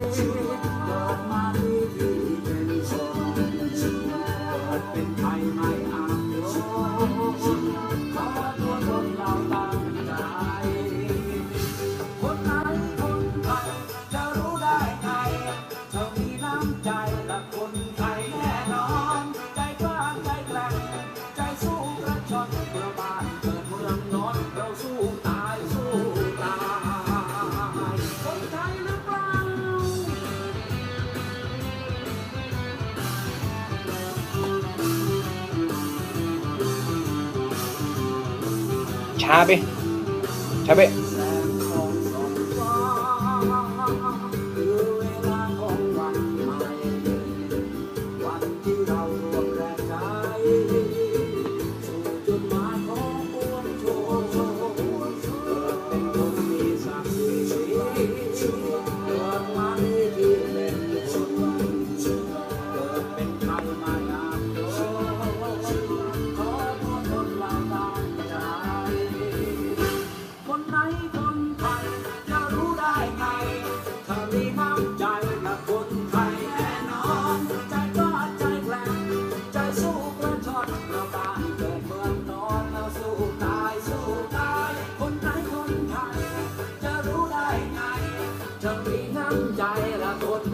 啊。茶杯，茶杯。 คนไทยจะรู้ได้ไงถ้ามีน้ำใจกัคนไทยแน่นอน ใจก็ใจแกร่งใจสู้กระชอนเราบ้านเกิดเมืองนอนเราสู้ตายสู้ตาย คนไทยคนไทยจะรู้ได้ไงถ้ามีน้ำใจละคน